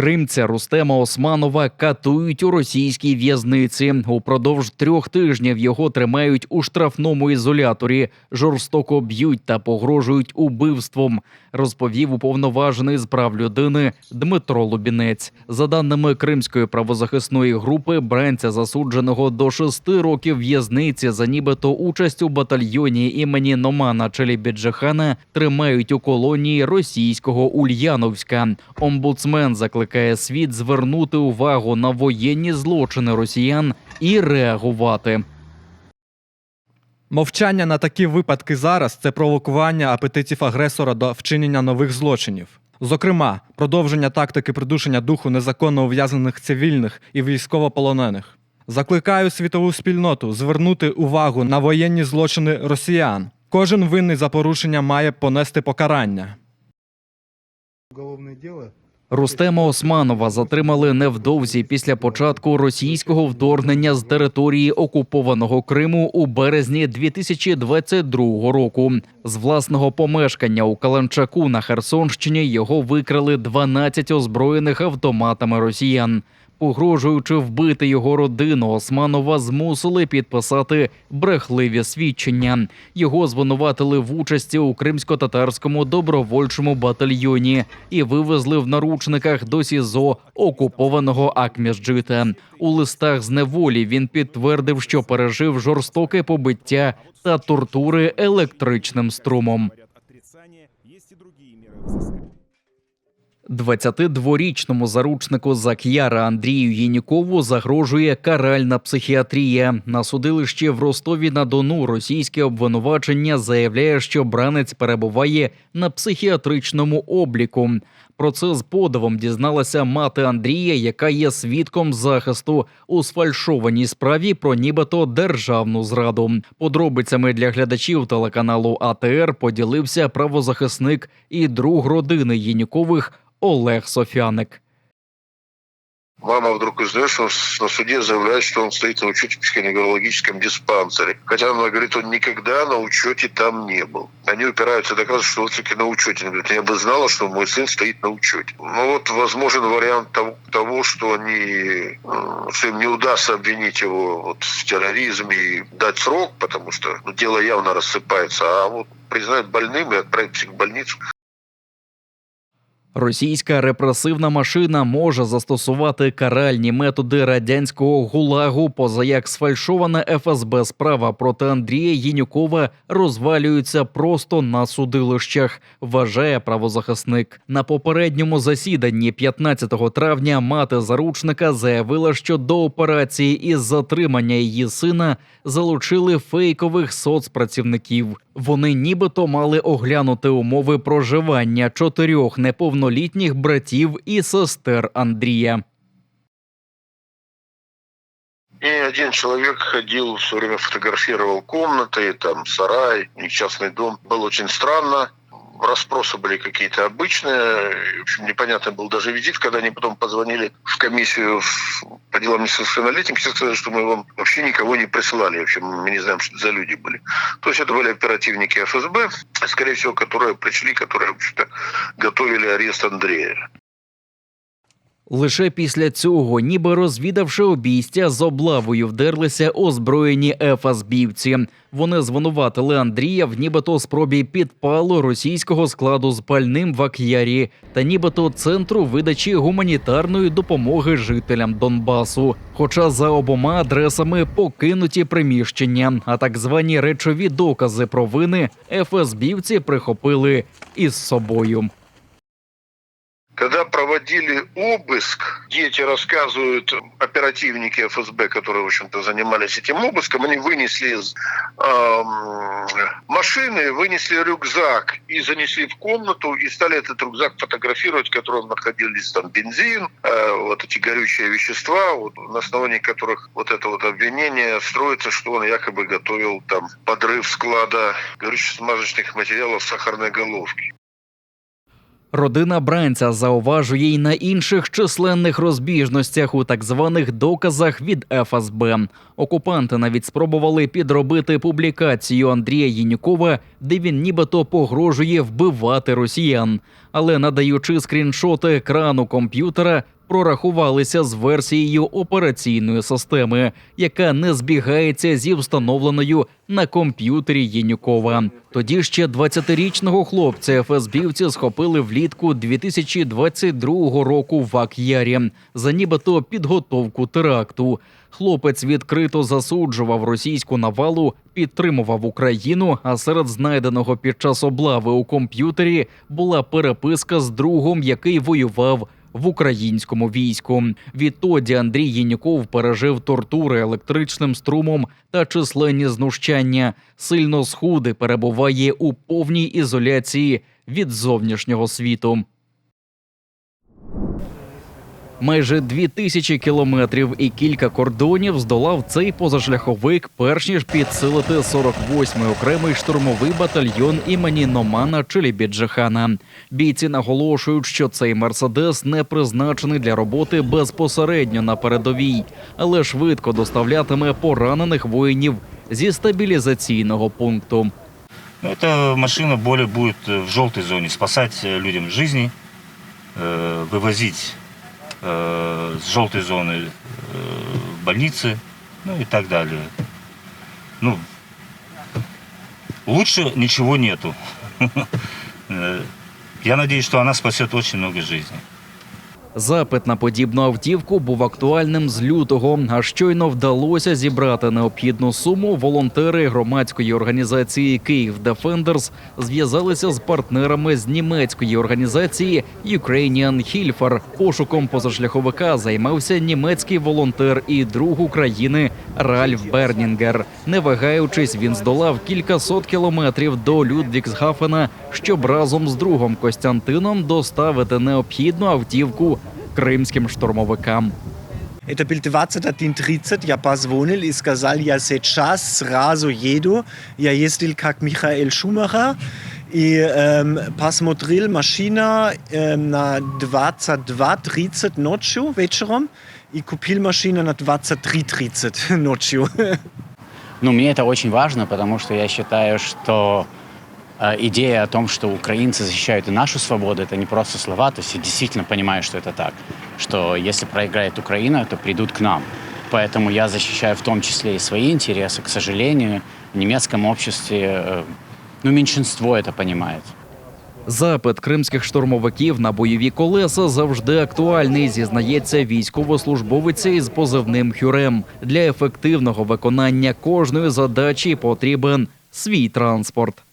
Кримця Рустема Османова катують у російській в'язниці. Упродовж трьох тижнів його тримають у штрафному ізоляторі, жорстоко б'ють та погрожують убивством. Розповів уповноважений з прав людини Дмитро Лубінець. За даними Кримської правозахисної групи, бранця засудженого до шести років в'язниці за нібито участь у батальйоні імені Номана Челібіджихана тримають у колонії російського Ульяновська. Омбудсмен закликає світ звернути увагу на воєнні злочини росіян і реагувати. Мовчання на такі випадки зараз це провокування апетитів агресора до вчинення нових злочинів. Зокрема, продовження тактики придушення духу незаконно ув'язнених цивільних і військовополонених. Закликаю світову спільноту звернути увагу на воєнні злочини росіян. Кожен винний за порушення має понести покарання. уголовное дело Рустема Османова затримали невдовзі після початку російського вторгнення з території окупованого Криму у березні 2022 року. З власного помешкання у Каланчаку на Херсонщині його викрали 12 озброєних автоматами росіян. Погрожуючи вбити його родину, Османова змусили підписати брехливі свідчення. Його звинуватили в участі у кримсько-татарському добровольчому батальйоні і вивезли в наручниках до СІЗО окупованого Акміжджита. У листах з неволі він підтвердив, що пережив жорстоке побиття та тортури електричним струмом. 22-річному заручнику Зак'яра Андрію Єнікову загрожує каральна психіатрія. На судилищі в Ростові на Дону російське обвинувачення заявляє, що бранець перебуває на психіатричному обліку. Про це з подивом дізналася мати Андрія, яка є свідком захисту у сфальшованій справі про нібито державну зраду. Подробицями для глядачів телеканалу АТР поділився правозахисник і друг родини Єнікових Олег Софяник. Мама вдруг узнает, что на суде заявляет, что он стоит на учете в психоневрологическом диспансере. Хотя она говорит, он никогда на учете там не был. Они упираются доказывать, что он все-таки на учете. Она говорит, я бы знала, что мой сын стоит на учете. Ну вот возможен вариант того, что они, э, что им не удастся обвинить его вот в терроризме и дать срок, потому что ну, дело явно рассыпается, а вот признают больным и отправить в психбольницу. Російська репресивна машина може застосувати каральні методи радянського гулагу, поза як сфальшована ФСБ справа проти Андрія Єнюкова розвалюється просто на судилищах, вважає правозахисник. На попередньому засіданні 15 травня мати заручника заявила, що до операції із затримання її сина залучили фейкових соцпрацівників. Вони нібито мали оглянути умови проживання чотирьох неповнолітніх братів і сестер Андрія. И один человек ходил, все время фотографировал комнаты, там сарай, и частный дом. Было очень странно. Расспросы были какие-то обычные. В общем, непонятный был даже визит, когда они потом позвонили в комиссию по делам несовершеннолетних, все сказали, что мы вам вообще никого не присылали. В общем, мы не знаем, что это за люди были. То есть это были оперативники ФСБ, скорее всего, которые пришли, которые, в общем-то, готовили арест Андрея. Лише після цього, ніби розвідавши обійстя, з облавою вдерлися озброєні ФСБівці. Вони звинуватили Андрія в нібито спробі підпалу російського складу з пальним в Ак'ярі та нібито центру видачі гуманітарної допомоги жителям Донбасу. Хоча за обома адресами покинуті приміщення, а так звані речові докази про вини ФСБівці прихопили із собою. Когда проводили обыск, дети рассказывают, оперативники ФСБ, которые, в общем-то, занимались этим обыском, они вынесли из эм, машины, вынесли рюкзак и занесли в комнату и стали этот рюкзак фотографировать, в котором находились там бензин, э, вот эти горючие вещества, вот, на основании которых вот это вот обвинение строится, что он якобы готовил там подрыв склада горюче-смазочных материалов сахарной головки. Родина бранця зауважує й на інших численних розбіжностях у так званих доказах від ФСБ. Окупанти навіть спробували підробити публікацію Андрія Єнюкова, де він нібито погрожує вбивати росіян. Але надаючи скріншоти екрану комп'ютера, прорахувалися з версією операційної системи, яка не збігається зі встановленою на комп'ютері Єнюкова. Тоді ще 20-річного хлопця ФСБівці схопили влітку 2022 року в Ак'ярі за нібито підготовку теракту. Хлопець відкрито засуджував російську навалу, підтримував Україну. А серед знайденого під час облави у комп'ютері була переписка з другом, який воював в українському війську. Відтоді Андрій Єнюков пережив тортури електричним струмом та численні знущання. Сильно схуди перебуває у повній ізоляції від зовнішнього світу. Майже дві тисячі кілометрів і кілька кордонів здолав цей позашляховик, перш ніж підсилити 48-й окремий штурмовий батальйон імені Номана Челібіджихана. Бійці наголошують, що цей мерседес не призначений для роботи безпосередньо на передовій, але швидко доставлятиме поранених воїнів зі стабілізаційного пункту. Ну, Эта машина более будет э, в желтой зоне спасать э, людям жизни, э, вывозить э, с желтой зоны э, больницы, ну и так далее. Ну, лучше ничего нету. Э, Я надеюсь, что она спасет очень много жизней. Запит на подібну автівку був актуальним з лютого. А щойно вдалося зібрати необхідну суму. Волонтери громадської організації Київ Defenders зв'язалися з партнерами з німецької організації Ukrainian Hilfer. Пошуком позашляховика займався німецький волонтер і друг України Ральф Бернінгер. Не вагаючись, він здолав кількасот кілометрів до Людвіксгафена, щоб разом з другом Костянтином доставити необхідну автівку кримським штурмовикам. Это был 20-30, я позвонил и сказал, я сейчас сразу еду. Я ездил как Михаил Шумахер и эм, посмотрел машина эм, на 22.30 ночью вечером и купил машину на 23.30 ночью. Ну, мне это очень важно, потому что я считаю, что э, идея о том, что украинцы защищают и нашу свободу, это не просто слова, то есть я действительно понимаю, что это так, что если проиграет Украина, то придут к нам. Поэтому я защищаю в том числе и свои интересы. К сожалению, в немецком обществе, э, ну, меньшинство это понимает. Запит кримських штурмовиків на бойові колеса завжди актуальний, зізнається військовослужбовиця із позивним Хюрем. Для ефективного виконання кожної задачі потрібен свій транспорт.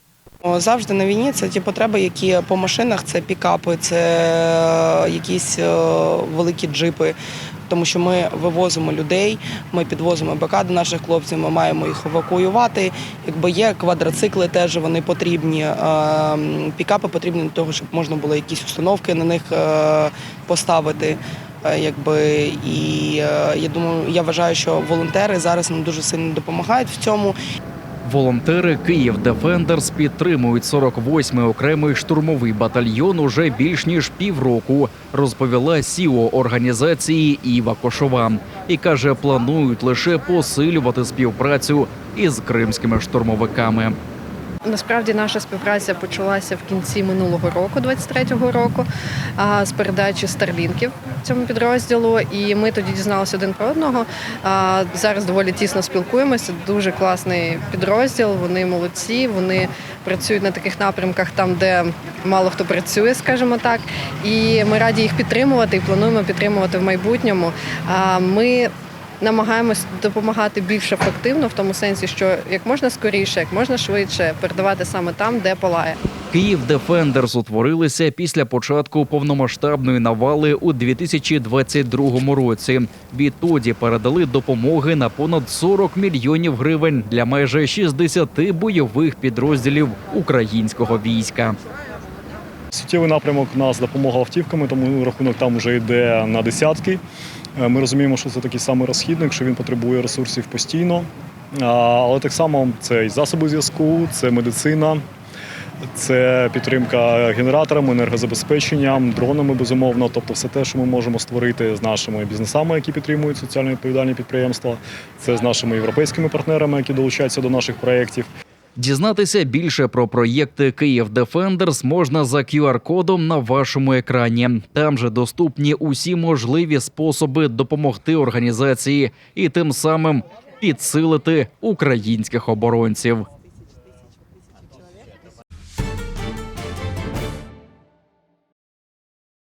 Завжди на війні це ті потреби, які по машинах це пікапи, це е, якісь е, великі джипи. Тому що ми вивозимо людей, ми підвозимо БК до наших хлопців, ми маємо їх евакуювати. Якби є квадроцикли, теж вони потрібні. е, Пікапи потрібні для того, щоб можна було якісь установки на них поставити. Якби і я думаю, я вважаю, що волонтери зараз нам дуже сильно допомагають в цьому. Волонтери Київ Дефендерс підтримують 48-й окремий штурмовий батальйон уже більш ніж півроку, розповіла СІО організації Іва Кошова і каже, планують лише посилювати співпрацю із кримськими штурмовиками. Насправді наша співпраця почалася в кінці минулого року, 23-го року, з передачі старлінків цьому підрозділу. І ми тоді дізналися один про одного. Зараз доволі тісно спілкуємося. Дуже класний підрозділ. Вони молодці. Вони працюють на таких напрямках, там де мало хто працює, скажімо так. І ми раді їх підтримувати і плануємо підтримувати в майбутньому. Ми намагаємось допомагати більш ефективно, в тому сенсі, що як можна скоріше, як можна швидше передавати саме там, де палає. Київ Дефендерс утворилися після початку повномасштабної навали у 2022 році. Відтоді передали допомоги на понад 40 мільйонів гривень для майже 60 бойових підрозділів українського війська. Суттєвий напрямок у нас допомога автівками, тому рахунок там вже йде на десятки. Е, Ми розуміємо, що це такий самий розхідник, що він потребує ресурсів постійно. Але так само це і засоби зв'язку, це медицина, Це підтримка генераторами, енергозабезпеченням, дронами, безумовно. Тобто, все те, що ми можемо створити з нашими бізнесами, які підтримують соціально відповідальні підприємства. Це з нашими європейськими партнерами, які долучаються до наших проєктів. Дізнатися більше про проєкти Київ Defenders можна за QR-кодом на вашому екрані. Там же доступні усі можливі способи допомогти організації і тим самим підсилити українських оборонців.